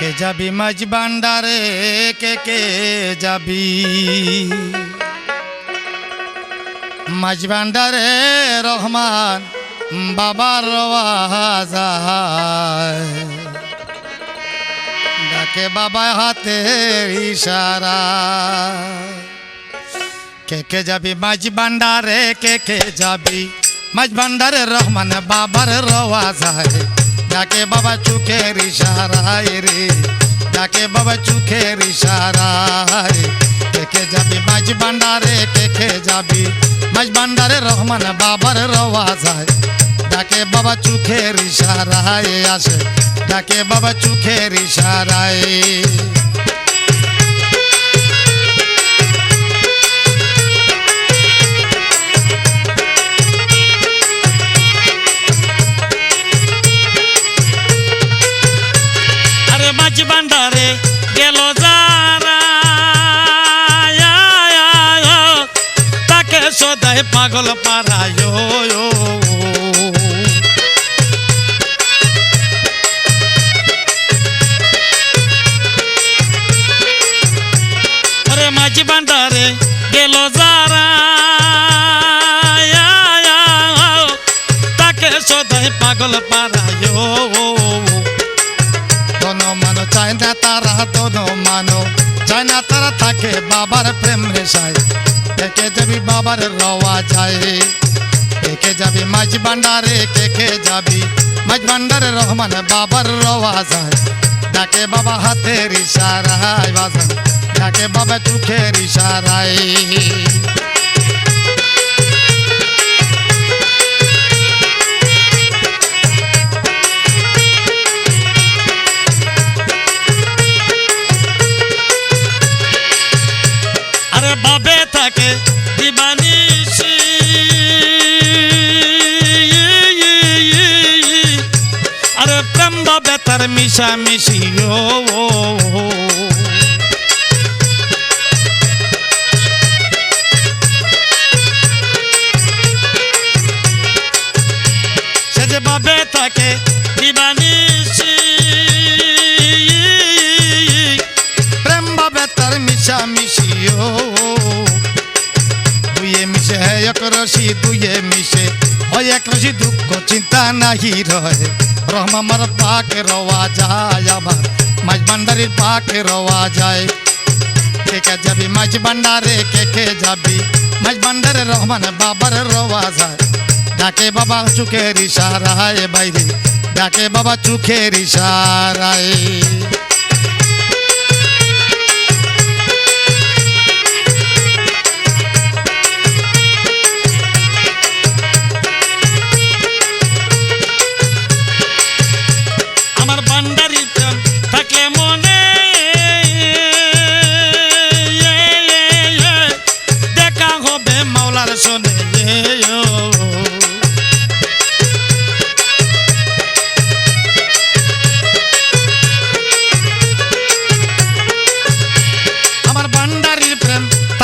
কে যাবি মাঝ বান্ডারে কে কে যাবি? মাঝ বান্ডারে রহমান, বাবার ডাকে বাবা হাতে ইশারা। কে কে যাবি মাঝ বান্ডারে কে কে যাবি? মাঝ বান্ডারে রহমান, বাবার ডাকে বাবা চুখের ইশারায় রে ডাকে বাবা চুখের ইশারায় কে কে যাবি মাঝ বান্ডারে কে কে যাবি মাঝ বান্ডারে রহমান বাবার রওয়াজায় ডাকে বাবা চুখের ইশারায় আসে ডাকে বাবা চুখের ইশারায় পাগল পারায় আরে মাঝ বান্ডারে গেল যারা। তাকে সদাই পাগল পারায় দোনো মানো চায় না তারা দোনো মানো চায় না তারা, থাকে বাবার প্রেম রেশায়। একে যাবি বাবার রওয়া যায় একে যাবি মাঝ ভান্ডারে কে কে যাবি। মাঝ ভান্ডারে রহমান বাবার রওয়া যায়। ডাকে বাবা হাতের ইশারায় বাজান। ডাকে বাবা চোখের ইশারায়। আরে বাবে থাকে তার মিশা মিশি ও সে যে বাবে থাকে দিবানিসি প্রেম বাবে তার মিশা মিশিও দুয়ে মিশে এক রশি, দুয়ে মিশে ওই এক রশি, দুঃখ চিন্তা নাহি রহে রহমামার পাকে রওয়া যায় আবার মাছ ভান্ডারির পাকে রওয়া যায় কে যাবি মাছ ভান্ডারে কে কে যাবি মাছ ভান্ডারে রহমান বাবার রওয়া যায় ডাকে বাবা চুখের ইশারায় বাইরে ডাকে বাবা চুখের ইশারায়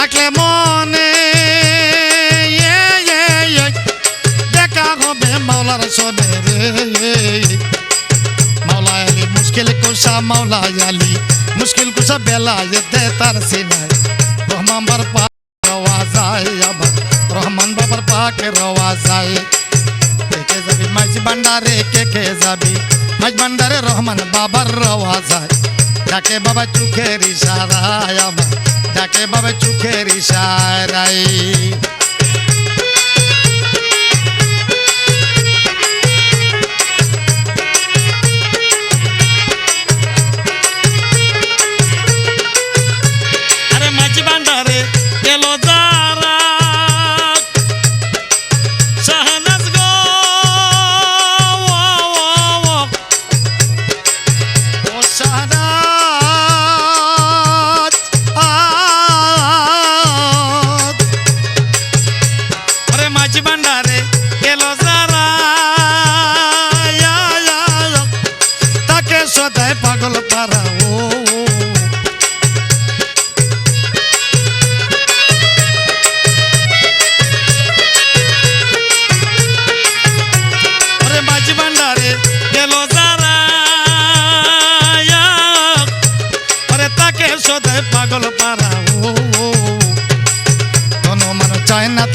থাকলে মনে। দেখা হবে মাওলার সনে মাওলা আলী, মুশকিল কুসা মাওলা আলী, মুশকিল কুসা বেলা যেতে তার সিনায় রহমান বার পাক রওয়া যায় আবার, রহমান বাবার পাকে রওয়া যায়। কে যাবি? মাঝ ভান্ডারে কে কে যাবি? মাঝ ভান্ডারে রহমান বাবার রওয়া যায়। ডাকে বাবা চোখের ইশারায় আমার ডাকে বাবা চোখের ইশারায়।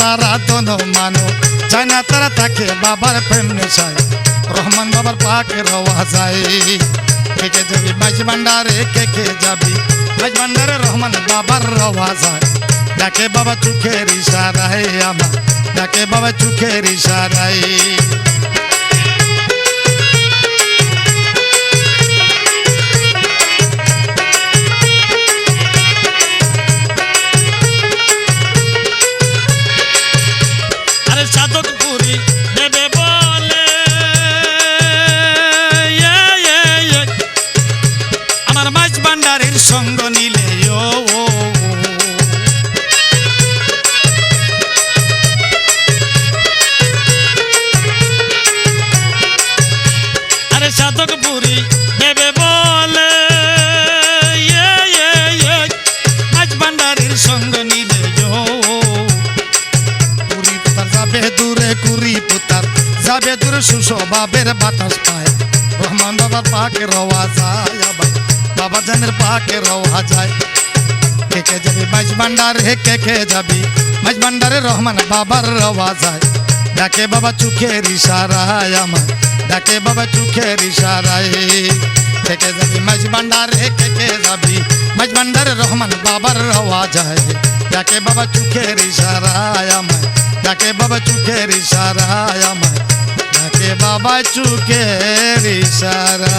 জানো চায় না তারা তাকে বাবার প্রেম নেশায় রহমান বাবার পাকে রওয়া যায়। কে কে যাবি মাইজ ভান্ডারে কে কে যাবি মাইজ ভান্ডারে রহমান বাবার রওয়া যায়। ডাকে বাবা চোখের ইশারায় আমার, ডাকে বাবা চোখের ইশারায়। সঙ্গ নিলে ও। আরে সাধকপুরি দেবে বলে এ, এ, এ। মাছ ভান্ডারের সঙ্গ নিলে। কুড়ি পুতার যাবে দূরে কুড়ি পুতার যাবে দূরে সুস্বভাবের বাতাস পায় রহমান বাবার পাকে রওয়া যায় বাবা জানের পাকে রওয়া যায় কে কে যাবি মাঝ ভান্ডারে কে কে যাবি মাঝ ভান্ডারে রহমান বাবার রওয়া যায় ডাকে বাবা চোখের ইশারায় আমার ডাকে বাবা চোখের ইশারায় কে কে যাবি মাঝ ভান্ডারে কে কে যাবি মাঝ ভান্ডারে রহমান বাবার রওয়া যায় ডাকে বাবা চোখের ইশারায় আমার ডাকে বাবা চোখের ইশারায় আমার ডাকে বাবা চোখের ইশারা